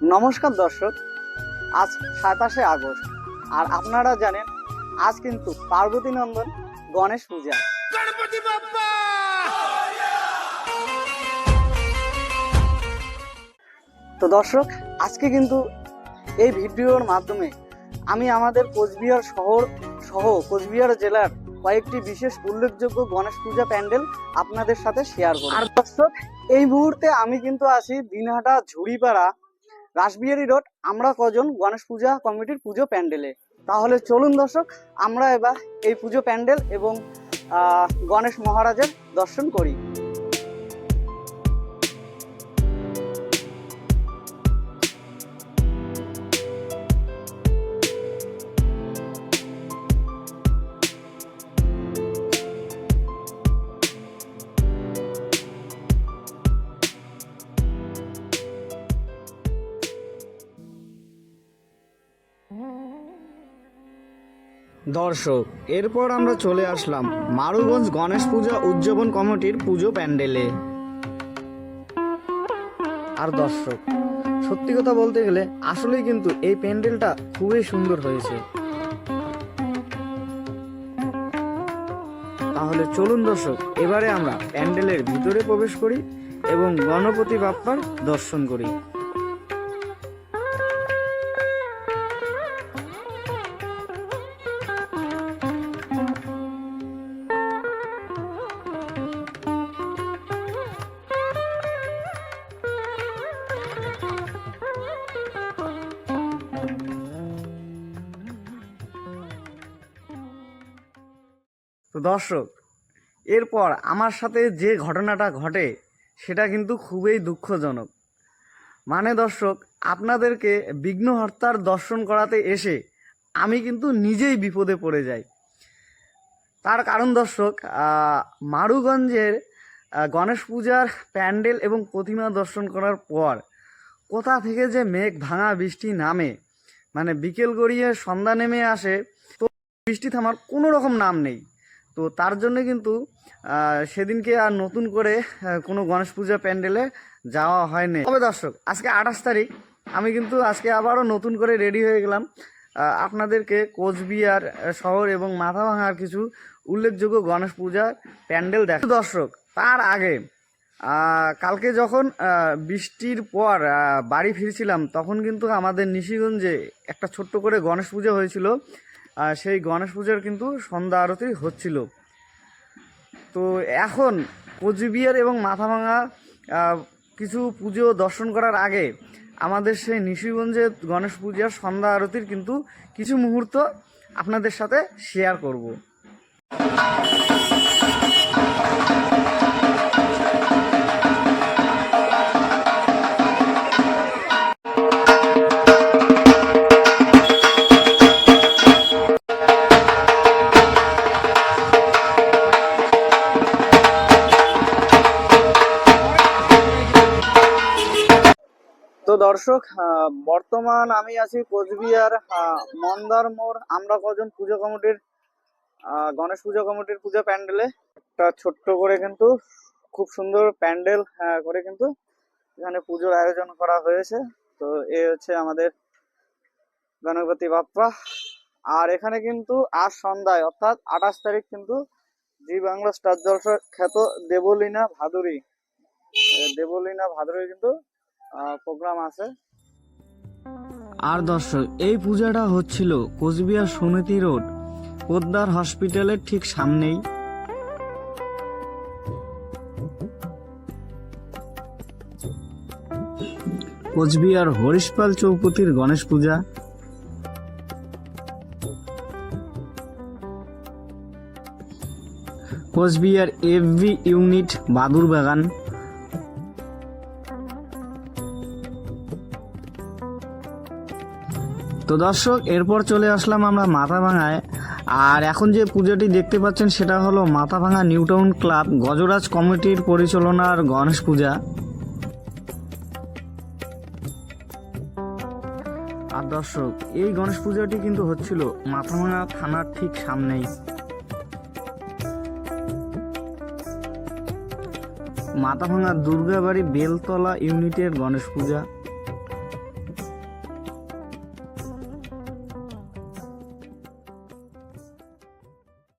নমস্কার দর্শক আজ সাতাশে আগস্ট আর আপনারা জানেন আজ কিন্তু পার্বতী নন্দন গণেশ পূজা। তো দর্শক আজকে কিন্তু এই ভিডিওর মাধ্যমে আমি আমাদের কোচবিহার শহর সহ কোচবিহার জেলার কয়েকটি বিশেষ উল্লেখযোগ্য গণেশ পূজা প্যান্ডেল আপনাদের সাথে শেয়ার করব। আর দর্শক এই মুহূর্তে আমি কিন্তু আছি দিনহাটা ঝুড়িপাড়া রাসবিহারি রোড, আমরা কজন গণেশ পূজা কমিটির পুজো প্যান্ডেলে। তাহলে চলুন দর্শক, আমরা এবার এই পুজো প্যান্ডেল এবং গণেশ মহারাজের দর্শন করি। দর্শক, এরপর আমরা চলে আসলাম মারুগঞ্জ গণেশ পূজা উদযাপন কমিটির পুজো প্যান্ডেলে। আর দর্শক, সত্যি কথা বলতে গেলে আসলেই কিন্তু এই প্যান্ডেলটা খুবই সুন্দর হয়েছে। তাহলে চলুন দর্শক, এবারে আমরা প্যান্ডেলের ভিতরে প্রবেশ করি এবং গণপতি বাপ্পার দর্শন করি। দর্শক, এরপর আমার সাথে যে ঘটনাটা ঘটে, সেটা কিন্তু খুবই দুঃখজনক। মানে দর্শক, আপনাদেরকে বিঘ্নহর্তার দর্শন করাতে এসে আমি কিন্তু নিজেই বিপদে পড়ে যাই। তার কারণ দর্শক মারুগঞ্জের গণেশ পূজার প্যান্ডেল এবং প্রতিমা দর্শন করার পর কোথা থেকে যে মেঘ ভাঙা বৃষ্টি নামে মানে বিকেল গড়িয়ে সন্ধ্যা নেমে আসে, তো বৃষ্টি থামার কোনো রকম নাম নেই। তো তার জন্য কিন্তু সেদিনকে আর নতুন করে কোনো গণেশ পূজা প্যান্ডেলে যাওয়া হয়নি। তবে দর্শক, আজকে আঠাশ তারিখ, আমি কিন্তু আজকে আবারও নতুন করে রেডি হয়ে গেলাম। আপনাদেরকে কোচবিহার শহর এবং মাথাভাঙার কিছু উল্লেখযোগ্য গণেশ পূজার প্যান্ডেল দেখ দর্শক, তার আগে কালকে যখন বৃষ্টির পর বাড়ি ফিরছিলাম, তখন কিন্তু আমাদের নিশিগঞ্জে একটা ছোট্ট করে গণেশ পূজা হয়েছিল। আর সেই গণেশ পূজার কিন্তু সন্ধ্যা আরতি হচ্ছিল। তো এখন কোচবিহার এবং মাথাভাঙা কিছু পুজো দর্শন করার আগে আমাদের সেই নিশিগঞ্জে গণেশ পূজার সন্ধ্যা আরতির কিন্তু কিছু মুহূর্ত আপনাদের সাথে শেয়ার করব। দর্শক বর্তমান আমি আছি কোচবিহার মন্দার মোড়। আমরা কজন পুজো কমিটির গণেশ পুজো কমিটির পুজো প্যান্ডেলে। একটা ছোট্ট করে কিন্তু, খুব সুন্দর প্যান্ডেল করে কিন্তু এখানে পুজোর আয়োজন করা হয়েছে। তো এ হচ্ছে আমাদের গণপতি বাপ্পা। আর এখানে কিন্তু আজ সন্ধ্যায়, অর্থাৎ আঠাশ তারিখ কিন্তু জি বাংলা স্টার জলসা খ্যাত দেবলীনা ভাদুরী। দেবলীনা ভাদুরী কিন্তু প্রোগ্রাম আছে। আর দর্শক, এই পূজাটা হচ্ছিল কোচবিহার সমিতি রোড, পোদ্দার হসপিটালের ঠিক সামনেই। কোচবিহার হরিশপাল চৌপতির গণেশ পূজা। Coochbehar FV unit Badur Bagan. তো দর্শক, এরপর চলে আসলাম আমরা মাথা ভাঙায় আর এখন যে পুজোটি দেখতে পাচ্ছেন, সেটা হলো মাথা ভাঙা নিউটাউন ক্লাব, গজরাজ কমিটির পরিচালনার গণেশ পূজা। আর দর্শক, এই গণেশ পূজাটি কিন্তু হচ্ছিল মাথাভাঙা থানার ঠিক সামনেই। মাথাভাঙা দুর্গাবাড়ি বেলতলা ইউনিটের গণেশ পূজা।